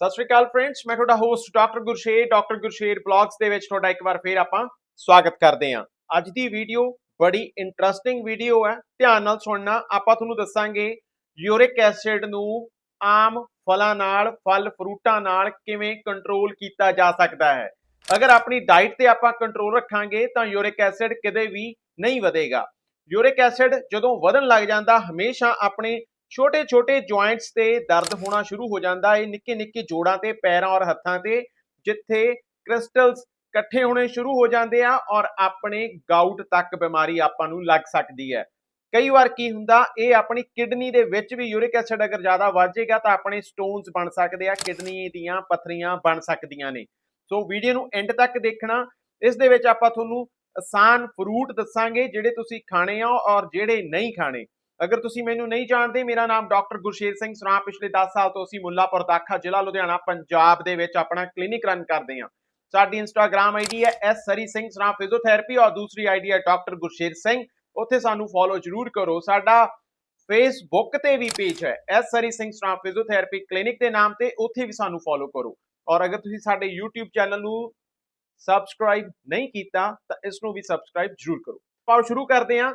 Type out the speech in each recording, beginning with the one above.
ਸਤਿ ਸ਼੍ਰੀ ਅਕਾਲ ਫਰੈਂਡਸ ਮੈਂ ਤੁਹਾਡਾ host doctor Gursher doctor Gursher blogs ਦੇ ਵਿੱਚ ਤੁਹਾਡਾ ਇੱਕ ਵਾਰ ਫੇਰ ਆਪਾਂ ਸਵਾਗਤ ਕਰਦੇ ਹਾਂ। ਅੱਜ ਦੀ ਵੀਡੀਓ ਬੜੀ ਇੰਟਰਸਟਿੰਗ ਵੀਡੀਓ ਹੈ। ਧਿਆਨ ਨਾਲ ਸੁਣਨਾ, ਆਪਾਂ ਤੁਹਾਨੂੰ ਦੱਸਾਂਗੇ ਯੂਰਿਕ ਐਸਿਡ ਨੂੰ ਆਮ ਫਲਾਂ ਨਾਲ, ਫਲ ਫਰੂਟਾਂ ਨਾਲ ਕਿਵੇਂ ਕੰਟਰੋਲ ਕੀਤਾ ਜਾ ਸਕਦਾ ਹੈ। ਅਗਰ ਆਪਣੀ ਡਾਈਟ ਤੇ ਆਪਾਂ ਕੰਟਰੋਲ ਰੱਖਾਂਗੇ ਤਾਂ ਯੂਰਿਕ ਐਸਿਡ ਕਦੇ ਵੀ ਨਹੀਂ ਵਧੇਗਾ। ਯੂਰਿਕ ਐਸਿਡ ਜਦੋਂ ਵਧਣ ਲੱਗ ਜਾਂਦਾ, ਹਮੇਸ਼ਾ ਆਪਣੇ ਛੋਟੇ-ਛੋਟੇ ਜੁਆਇੰਟਸ ਤੇ ਦਰਦ ਹੋਣਾ ਸ਼ੁਰੂ ਹੋ ਜਾਂਦਾ ਹੈ। ਨਿੱਕੇ-ਨਿੱਕੇ ਜੋੜਾਂ ਤੇ, ਪੈਰਾਂ ਔਰ ਹੱਥਾਂ ਤੇ ਜਿੱਥੇ ਕ੍ਰਿਸਟਲਸ ਇਕੱਠੇ ਹੋਣੇ ਸ਼ੁਰੂ ਹੋ ਜਾਂਦੇ ਆ ਔਰ ਆਪਣੇ ਗਾਊਟ ਤੱਕ ਬਿਮਾਰੀ ਆਪਾਂ ਨੂੰ ਲੱਗ ਸਕਦੀ ਹੈ। ਕਈ ਵਾਰ ਕੀ ਹੁੰਦਾ, ਇਹ ਆਪਣੀ ਕਿਡਨੀ ਦੇ ਵਿੱਚ ਵੀ ਯੂਰਿਕ ਐਸਿਡ ਅਗਰ ਜ਼ਿਆਦਾ ਵੱਧ ਜਾਏਗਾ ਤਾਂ ਆਪਣੇ ਸਟੋਨਸ ਬਣ ਸਕਦੇ ਆ, ਕਿਡਨੀ ਦੀਆਂ ਪੱਥਰੀਆਂ ਬਣ ਸਕਦੀਆਂ ਨੇ। ਸੋ ਵੀਡੀਓ ਨੂੰ ਐਂਡ ਤੱਕ ਦੇਖਣਾ, ਇਸ ਦੇ ਵਿੱਚ ਆਪਾਂ ਤੁਹਾਨੂੰ ਆਸਾਨ ਫਰੂਟ ਦੱਸਾਂਗੇ ਜਿਹੜੇ ਤੁਸੀਂ ਖਾਣੇ ਆ ਔਰ ਜਿਹੜੇ ਨਹੀਂ ਖਾਣੇ। ਅਗਰ ਤੁਸੀਂ ਮੈਨੂੰ ਨਹੀਂ ਜਾਣਦੇ, ਮੇਰਾ ਨਾਮ ਡਾਕਟਰ ਗੁਰਸ਼ੇਰ ਸਿੰਘ ਸਰਾ ਪਿਛਲੇ 10 ਸਾਲ ਤੋਂ ਅਸੀਂ ਮੁੱਲਾਪੁਰ ਦਾਖਾ ਜ਼ਿਲ੍ਹਾ ਲੁਧਿਆਣਾ, ਪੰਜਾਬ ਦੇ ਵਿੱਚ ਆਪਣਾ ਕਲੀਨਿਕ ਰਨ ਕਰਦੇ ਹਾਂ। ਸਾਡੀ ਇੰਸਟਾਗ੍ਰam ਆਈਡੀ ਹੈ ਐਸ ਸਰੀ ਸਿੰਘ ਸਰਾ ਫਿਜ਼ੀਓਥੈਰੇਪੀ ਔਰ ਦੂਸਰੀ ਆਈਡੀ ਹੈ ਡਾਕਟਰ ਗੁਰਸ਼ੇਰ ਸਿੰਘ। ਉੱਥੇ ਸਾਨੂੰ ਫੋਲੋ ਜ਼ਰੂਰ ਕਰੋ। ਸਾਡਾ ਫੇਸਬੁੱਕ ਤੇ ਵੀ ਪੇਜ ਹੈ S Sri Singh Sra physiotherapy clinic ਦੇ ਨਾਮ ਤੇ। ਉੱਥੇ ਵੀ ਸਾਨੂੰ ਫੋਲੋ ਕਰੋ। ਔਰ ਅਗਰ ਤੁਸੀਂ ਸਾਡੇ YouTube ਚੈਨਲ ਨੂੰ ਸਬਸਕ੍ਰਾਈਬ ਨਹੀਂ ਕੀਤਾ, ਤਾਂ ਇਸ ਨੂੰ ਵੀ ਸਬਸਕ੍ਰਾਈਬ ਜ਼ਰੂਰ ਕਰੋ। ਪਾਓ ਸ਼ੁਰੂ ਕਰਦੇ ਹਾਂ।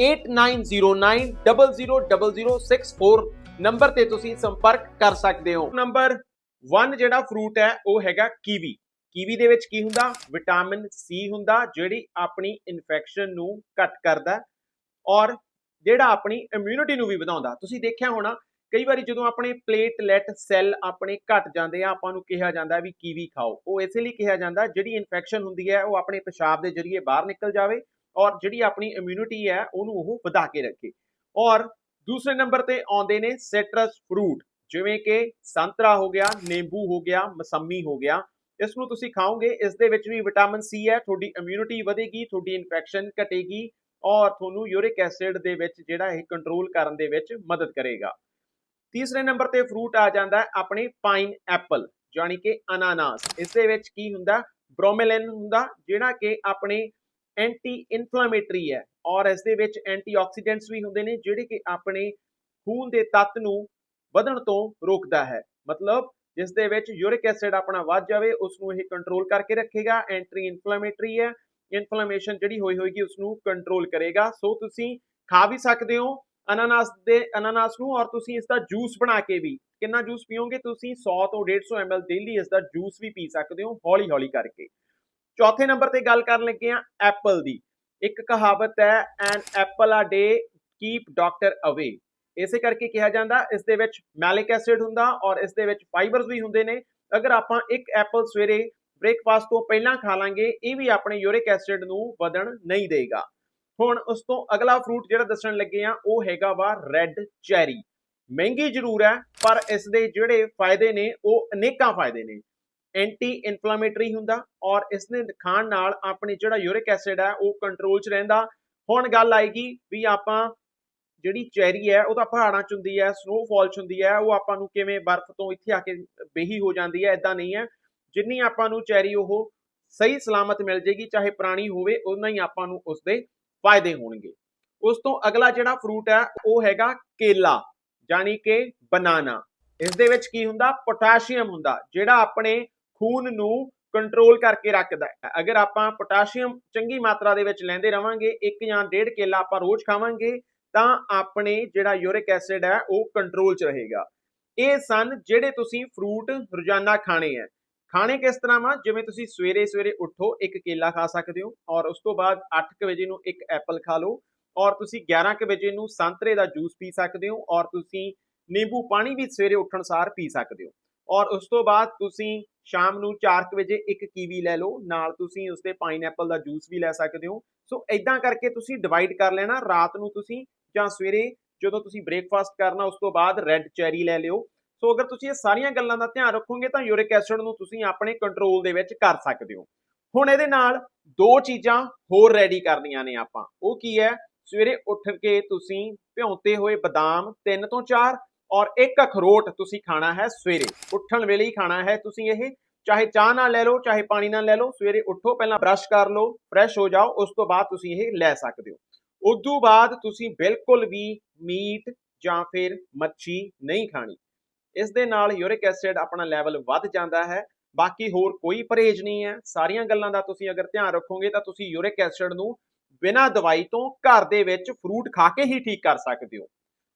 8909000064 ਨੰਬਰ ਤੇ ਤੁਸੀਂ ਸੰਪਰਕ ਕਰ ਸਕਦੇ ਹੋ। ਨੰਬਰ 1 ਜਿਹੜਾ ਫਰੂਟ ਹੈ, ਉਹ ਹੈਗਾ ਕੀਵੀ। ਕੀਵੀ ਦੇ ਵਿੱਚ ਕੀ ਹੁੰਦਾ? ਵਿਟਾਮਿਨ ਸੀ ਹੁੰਦਾ, ਜਿਹੜੀ ਆਪਣੀ ਇਨਫੈਕਸ਼ਨ ਨੂੰ ਘਟ ਕਰਦਾ ਔਰ ਜਿਹੜਾ ਆਪਣੀ ਇਮਿਊਨਿਟੀ ਨੂੰ ਵੀ ਵਧਾਉਂਦਾ। ਤੁਸੀਂ ਦੇਖਿਆ ਹੋਣਾ, ਕਈ ਵਾਰੀ ਜਦੋਂ ਆਪਣੇ ਪਲੇਟਲੈਟ ਸੈੱਲ ਆਪਣੇ ਘਟ ਜਾਂਦੇ ਆ, ਆਪਾਂ ਨੂੰ ਕਿਹਾ ਜਾਂਦਾ ਵੀ ਕੀਵੀ ਖਾਓ। ਉਹ ਇਸੇ ਲਈ ਕਿਹਾ ਜਾਂਦਾ, ਜਿਹੜੀ ਇਨਫੈਕਸ਼ਨ ਹੁੰਦੀ ਹੈ, ਉਹ ਆਪਣੇ ਪਿਸ਼ਾਬ ਦੇ ਜ਼ਰੀਏ ਬਾਹਰ ਨਿਕਲ ਜਾਵੇ ਔਰ ਜਿਹੜੀ ਆਪਣੀ ਇਮਿਊਨਿਟੀ ਹੈ, ਉਹਨੂੰ ਉਹ ਵਧਾ ਕੇ ਰੱਖੇ। ਔਰ ਦੂਸਰੇ ਨੰਬਰ ਤੇ ਆਉਂਦੇ ਨੇ ਸਿਟਰਸ ਫਰੂਟ ਜਿਵੇਂ ਕਿ ਸੰਤਰਾ ਹੋ ਗਿਆ, ਨਿੰਬੂ ਹੋ ਗਿਆ, ਮਸੰਮੀ ਹੋ ਗਿਆ। ਇਸ ਨੂੰ ਤੁਸੀਂ ਖਾਓਗੇ, ਇਸ ਦੇ ਵਿੱਚ ਵੀ ਵਿਟਾਮਿਨ ਸੀ ਹੈ, ਤੁਹਾਡੀ ਇਮਿਊਨਿਟੀ ਵਧੇਗੀ, ਤੁਹਾਡੀ ਇਨਫੈਕਸ਼ਨ ਘਟੇਗੀ ਔਰ ਤੁਹਾਨੂੰ ਯੂਰਿਕ ਐਸਿਡ ਦੇ ਵਿੱਚ ਜਿਹੜਾ ਇਹ ਕੰਟਰੋਲ ਕਰਨ ਦੇ ਵਿੱਚ ਮਦਦ ਕਰੇਗਾ। ਤੀਸਰੇ ਨੰਬਰ ਤੇ ਫਰੂਟ ਆ ਜਾਂਦਾ ਆਪਣੇ ਪਾਈਨ ਐਪਲ ਯਾਨੀ ਕਿ ਅਨਾਨਾਸ। ਇਸ ਦੇ ਵਿੱਚ ਕੀ ਹੁੰਦਾ? ਬ੍ਰੋਮੇਲਿਨ ਹੁੰਦਾ, ਜਿਹੜਾ ਕਿ ਆਪਣੇ ਐਂਟੀ ਇਨਫਲੇਮੇਟਰੀ ਹੈ ਔਰ ਇਸ ਦੇ ਵਿੱਚ ਐਂਟੀਆਕਸੀਡੈਂਟਸ ਵੀ ਹੁੰਦੇ ਨੇ ਜਿਹੜੇ ਕਿ ਆਪਣੇ ਖੂਨ ਦੇ ਤੱਤ ਨੂੰ ਵਧਣ ਤੋਂ ਰੋਕਦਾ ਹੈ। ਮਤਲਬ ਜਿਸ ਦੇ ਵਿੱਚ ਯੂਰਿਕ ਐਸਿਡ ਆਪਣਾ ਵੱਧ ਜਾਵੇ ਉਸ ਨੂੰ ਇਹ ਕੰਟਰੋਲ ਕਰਕੇ ਰੱਖੇਗਾ ਐਂਟੀ ਇਨਫਲੇਮੇਟਰੀ ਹੈ ਇਨਫਲੇਮੇਸ਼ਨ ਜਿਹੜੀ ਹੋਈ ਹੋਏਗੀ ਉਸ ਨੂੰ ਕੰਟਰੋਲ ਕਰੇਗਾ। ਸੋ ਤੁਸੀਂ ਖਾ ਵੀ ਸਕਦੇ ਹੋ ਅਨਾਨਾਸ ਦੇ, ਅਨਾਨਾਸ ਨੂੰ ਔਰ ਤੁਸੀਂ ਇਸ ਦਾ ਜੂਸ ਬਣਾ ਕੇ ਵੀ ਕਿੰਨਾ ਜੂਸ ਪੀਓਗੇ? ਤੁਸੀਂ 100 ਤੋਂ 150 ml ਡੇਲੀ ਇਸ ਦਾ ਜੂਸ ਵੀ ਪੀ ਸਕਦੇ ਹੋ ਹੌਲੀ ਹੌਲੀ ਕਰਕੇ। ਚੌਥੇ ਨੰਬਰ ਤੇ ਗੱਲ ਕਰਨ ਲੱਗੇ ਆ ਐਪਲ ਦੀ। ਇੱਕ ਕਹਾਵਤ ਹੈ ਐਨ ਐਪਲ ਆ ਡੇ ਕੀਪ ਡਾਕਟਰ ਅਵੇ ਇਸੇ ਕਰਕੇ ਕਿਹਾ ਜਾਂਦਾ, ਇਸ ਦੇ ਵਿੱਚ ਮੈਲਿਕ ਐਸਿਡ ਹੁੰਦਾ ਔਰ ਇਸ ਦੇ ਵਿੱਚ ਫਾਈਬਰਸ ਵੀ ਹੁੰਦੇ ਨੇ। ਅਗਰ ਆਪਾਂ ਇੱਕ ਐਪਲ ਸਵੇਰੇ ਬ੍ਰੇਕਫਾਸਟ ਤੋਂ ਪਹਿਲਾਂ ਖਾ ਲਾਂਗੇ, ਇਹ ਵੀ ਆਪਣੇ ਯੂਰਿਕ ਐਸਿਡ ਨੂੰ ਵਧਣ ਨਹੀਂ ਦੇਗਾ। ਹੁਣ ਉਸ ਤੋਂ ਅਗਲਾ ਫਰੂਟ ਜਿਹੜਾ ਦੱਸਣ ਲੱਗੇ ਆ ਉਹ ਹੈਗਾ ਵਾ ਰੈੱਡ ਚੈਰੀ। ਮਹਿੰਗੀ ਜ਼ਰੂਰ ਹੈ, ਪਰ ਇਸ ਦੇ ਜਿਹੜੇ ਫਾਇਦੇ ਨੇ, ਉਹ ਅਨੇਕਾਂ ਫਾਇਦੇ ਨੇ। ਐਂਟੀ ਇਨਫਲੇਮੇਟਰੀ ਹੁੰਦਾ ਔਰ ਇਸ ਨੇ ਖਾਣ ਨਾਲ ਆਪਣੇ ਜਿਹੜਾ ਯੂਰਿਕ ਐਸਿਡ ਹੈ ਉਹ ਕੰਟਰੋਲ 'ਚ ਰਹਿੰਦਾ। ਹੁਣ ਗੱਲ ਆਏਗੀ ਵੀ ਆਪਾਂ ਜਿਹੜੀ ਚੈਰੀ ਹੈ, ਉਹ ਤਾਂ ਪਹਾੜਾਂ 'ਚ ਹੁੰਦੀ ਹੈ ਸਨੋਫਾਲ 'ਚ ਹੁੰਦੀ ਹੈ, ਉਹ ਆਪਾਂ ਨੂੰ ਕਿਵੇਂ ਬਰਫ਼ ਤੋਂ ਇੱਥੇ ਆ ਕੇ ਬੇਹੀ ਹੋ ਜਾਂਦੀ ਹੈ ਇਦਾਂ ਨਹੀਂ ਹੈ। ਜਿੰਨੀ ਆਪਾਂ ਨੂੰ ਚੈਰੀ ਉਹ ਸਹੀ ਸਲਾਮਤ ਮਿਲ ਜੇਗੀ, ਚਾਹੇ ਪੁਰਾਣੀ ਹੋਵੇ ਉਨਾ ਹੀ ਆਪਾਂ ਨੂੰ ਉਸ ਦੇ ਫਾਇਦੇ ਹੋਣਗੇ। ਉਸ ਤੋਂ ਅਗਲਾ ਜਿਹੜਾ ਫਰੂਟ ਹੈ, ਉਹ ਹੈਗਾ ਕੇਲਾ ਯਾਨੀ ਕਿ ਬਨਾਨਾ। ਇਸ ਦੇ ਵਿੱਚ ਕੀ ਹੁੰਦਾ? ਪੋਟਾਸ਼ੀਅਮ ਹੁੰਦਾ, ਜਿਹੜਾ ਆਪਣੇ ਖੂਨ ਨੂੰ ਕੰਟਰੋਲ ਕਰਕੇ ਰੱਖਦਾ ਹੈ। ਅਗਰ ਆਪਾਂ ਪੋਟਾਸ਼ੀਅਮ ਚੰਗੀ ਮਾਤਰਾ ਦੇ ਵਿੱਚ ਲੈਂਦੇ ਰਵਾਂਗੇ, ਇੱਕ ਜਾਂ ਡੇਢ ਕੇਲਾ ਆਪਾਂ ਰੋਜ਼ ਖਾਵਾਂਗੇ, ਤਾਂ ਆਪਣੇ ਜਿਹੜਾ ਯੂਰਿਕ ਐਸਿਡ ਹੈ, ਉਹ ਕੰਟਰੋਲ 'ਚ ਰਹੇਗਾ। ਇਹ ਸਨ ਜਿਹੜੇ ਤੁਸੀਂ ਫਰੂਟ ਰੋਜ਼ਾਨਾ ਖਾਣੇ ਹੈ। ਖਾਣੇ ਕਿਸ ਤਰ੍ਹਾਂ ਵਾ? ਜਿਵੇਂ ਤੁਸੀਂ ਸਵੇਰੇ ਸਵੇਰੇ ਉੱਠੋ, ਇੱਕ ਕੇਲਾ ਖਾ ਸਕਦੇ ਹੋ ਔਰ ਉਸ ਤੋਂ ਬਾਅਦ 8 ਵਜੇ ਨੂੰ ਇੱਕ ਐਪਲ ਖਾ ਲਓ ਔਰ ਤੁਸੀਂ 11 ਵਜੇ ਨੂੰ ਸੰਤਰੇ ਦਾ ਜੂਸ ਪੀ ਸਕਦੇ ਹੋ ਔਰ ਤੁਸੀਂ ਨਿੰਬੂ ਪਾਣੀ ਵੀ ਸਵੇਰੇ ਉੱਠਣ ਸਾਰ ਪੀ ਸਕਦੇ ਹੋ। ਔਰ ਉਸ ਤੋਂ ਬਾਅਦ ਤੁਸੀਂ ਸ਼ਾਮ ਨੂੰ 4 ਵਜੇ ਇੱਕ ਕੀਵੀ ਲੈ ਲਓ, ਨਾਲ ਤੁਸੀਂ ਉਸ ਦੇ ਪਾਈਨਐਪਲ ਦਾ ਜੂਸ ਵੀ ਲੈ ਸਕਦੇ ਹੋ। ਸੋ ਇਦਾਂ ਕਰਕੇ ਤੁਸੀਂ ਡਿਵਾਈਡ ਕਰ ਲੈਣਾ, ਰਾਤ ਨੂੰ ਤੁਸੀਂ ਜਾਂ ਸਵੇਰੇ ਜਦੋਂ ਤੁਸੀਂ ਬ੍ਰੇਕਫਾਸਟ ਕਰਨਾ, ਉਸ ਤੋਂ ਬਾਅਦ ਰੈੱਡ ਚੈਰੀ ਲੈ ਲਿਓ। ਸੋ ਅਗਰ ਤੁਸੀਂ ਇਹ ਸਾਰੀਆਂ ਗੱਲਾਂ ਦਾ ਧਿਆਨ ਰੱਖੋਗੇ ਤਾਂ ਯੂਰਿਕ ਐਸਿਡ ਨੂੰ ਤੁਸੀਂ ਆਪਣੇ ਕੰਟਰੋਲ ਦੇ ਵਿੱਚ ਕਰ ਸਕਦੇ ਹੋ। ਹੁਣ ਇਹਦੇ ਨਾਲ ਦੋ ਚੀਜ਼ਾਂ ਹੋਰ ਰੈਡੀ ਕਰਨੀਆਂ ਨੇ ਆਪਾਂ। ਉਹ ਕੀ ਹੈ? ਸਵੇਰੇ ਉੱਠ ਕੇ ਤੁਸੀਂ ਭਿਉਂਤੇ ਹੋਏ ਬਦਾਮ 3 ਤੋਂ 4 ਔਰ ਇੱਕ ਅਖਰੋਟ ਤੁਸੀਂ ਖਾਣਾ ਹੈ ਸਵੇਰੇ। ਉੱਠਣ ਵੇਲੇ ਹੀ ਖਾਣਾ ਹੈ ਤੁਸੀਂ ਇਹ। ਚਾਹੇ ਚਾਹ ਨਾਲ ਲੈ ਲਓ, ਚਾਹੇ ਪਾਣੀ ਨਾਲ ਲੈ ਲਓ, ਸਵੇਰੇ ਉੱਠੋ, ਪਹਿਲਾਂ ਬ੍ਰਸ਼ ਕਰ ਲਓ, ਫਰੈਸ਼ ਹੋ ਜਾਓ, ਉਸ ਤੋਂ ਬਾਅਦ ਤੁਸੀਂ ਇਹ ਲੈ ਸਕਦੇ ਹੋ। ਉਦੋਂ ਬਾਅਦ ਤੁਸੀਂ ਬਿਲਕੁਲ ਵੀ ਮੀਟ ਜਾਂ ਫਿਰ ਮੱਛੀ ਨਹੀਂ ਖਾਣੀ। ਇਸ ਦੇ ਨਾਲ ਯੂਰਿਕ ਐਸਿਡ ਆਪਣਾ ਲੈਵਲ ਵੱਧ ਜਾਂਦਾ ਹੈ। ਬਾਕੀ ਹੋਰ ਕੋਈ ਪਰਹੇਜ਼ ਨਹੀਂ ਹੈ। ਸਾਰੀਆਂ ਗੱਲਾਂ ਦਾ ਤੁਸੀਂ ਅਗਰ ਧਿਆਨ ਰੱਖੋਗੇ ਤਾਂ ਤੁਸੀਂ ਯੂਰਿਕ ਐਸਿਡ ਨੂੰ ਬਿਨਾਂ ਦਵਾਈ ਤੋਂ ਘਰ ਦੇ ਵਿੱਚ ਫਰੂਟ ਖਾ ਕੇ ਹੀ ਠੀਕ ਕਰ ਸਕਦੇ ਹੋ।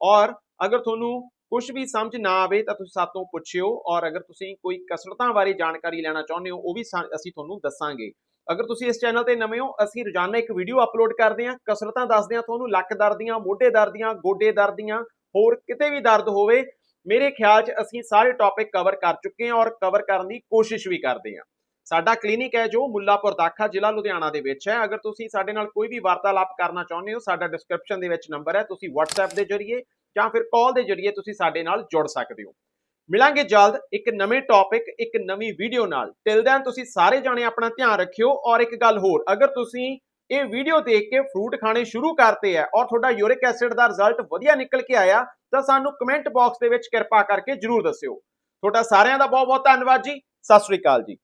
ਔਰ ਅਗਰ ਤੁਹਾਨੂੰ ਕੁਝ ਵੀ ਸਮਝ ਨਾ ਆਵੇ ਤਾਂ ਤੁਸੀਂ ਸਾਤੋਂ ਪੁੱਛਿਓ ਔਰ ਅਗਰ ਤੁਸੀਂ ਕੋਈ ਕਸਰਤਾਂ ਬਾਰੇ ਜਾਣਕਾਰੀ ਲੈਣਾ ਚਾਹੁੰਦੇ ਹੋ, ਉਹ ਵੀ ਸਾ- ਅਸੀਂ ਤੁਹਾਨੂੰ ਦੱਸਾਂਗੇ। ਅਗਰ ਤੁਸੀਂ ਇਸ ਚੈਨਲ ਤੇ ਨਵੇਂ ਹੋ, ਅਸੀਂ ਰੋਜ਼ਾਨਾ ਇੱਕ ਵੀਡੀਓ ਅਪਲੋਡ ਕਰਦੇ ਹਾਂ, ਕਸਰਤਾਂ ਦੱਸਦੇ ਹਾਂ, ਤੁਹਾਨੂੰ ਲੱਕ ਦਰਦ ਦੀਆਂ ਮੋਢੇ ਦਰਦ ਦੀਆਂ ਗੋਡੇ ਦਰਦ ਦੀਆਂ ਹੋਰ ਕਿਤੇ ਵੀ ਦਰਦ ਹੋਵੇ, ਮੇਰੇ ਖਿਆਲ 'ਚ ਅਸੀਂ ਸਾਰੇ ਟੌਪਿਕ ਕਵਰ ਕਰ ਚੁੱਕੇ ਹਾਂ ਔਰ ਕਵਰ ਕਰਨ ਦੀ ਕੋਸ਼ਿਸ਼ ਵੀ ਕਰਦੇ ਹਾਂ। ਸਾਡਾ ਕਲੀਨਿਕ ਹੈ ਜੋ ਮੁੱਲਾਪੁਰ ਦਾਖਾ ਜ਼ਿਲ੍ਹਾ ਲੁਧਿਆਣਾ ਦੇ ਵਿੱਚ ਹੈ। ਅਗਰ ਤੁਸੀਂ ਸਾਡੇ ਨਾਲ ਕੋਈ ਵੀ ਵਾਰਤਾਲਾਪ ਕਰਨਾ ਚਾਹੁੰਦੇ ਹੋ, ਸਾਡਾ ਡਿਸਕ੍ਰਿਪਸ਼ਨ ਦੇ ਵਿੱਚ ਨੰਬਰ ਹੈ, ਤੁਸੀਂ WhatsApp ਦੇ ਜ਼ਰੀਏ ਜਾਂ ਫਿਰ ਕਾਲ ਦੇ ਜ਼ਰੀਏ ਤੁਸੀਂ ਸਾਡੇ ਨਾਲ ਜੁੜ ਸਕਦੇ ਹੋ। ਮਿਲਾਂਗੇ ਜਲਦ ਇੱਕ ਨਵੇਂ ਟੌਪਿਕ ਇੱਕ ਨਵੀਂ ਵੀਡੀਓ ਨਾਲ। ਟਿਲ ਦੈਨ ਤੁਸੀਂ ਸਾਰੇ ਜਾਣੇ ਆਪਣਾ ਧਿਆਨ ਰੱਖਿਓ। ਔਰ ਇੱਕ ਗੱਲ ਹੋਰ, ਅਗਰ ਤੁਸੀਂ ਇਹ ਵੀਡੀਓ ਦੇਖ ਕੇ ਫਰੂਟ ਖਾਣੇ ਸ਼ੁਰੂ ਕਰਤੇ ਹੈ ਔਰ ਤੁਹਾਡਾ ਯੂਰਿਕ ਐਸਿਡ ਦਾ ਰਿਜ਼ਲਟ ਵਧੀਆ ਨਿਕਲ ਕੇ ਆਇਆ, ਤਾਂ ਸਾਨੂੰ ਕਮੈਂਟ ਬਾਕਸ ਦੇ ਵਿੱਚ ਕਿਰਪਾ ਕਰਕੇ ਜਰੂਰ ਦੱਸਿਓ। ਤੁਹਾਡਾ ਸਾਰਿਆਂ ਦਾ ਬਹੁਤ ਬਹੁਤ ਧੰਨਵਾਦ ਜੀ। ਸਤਿ ਸ੍ਰੀ ਅਕਾਲ ਜੀ।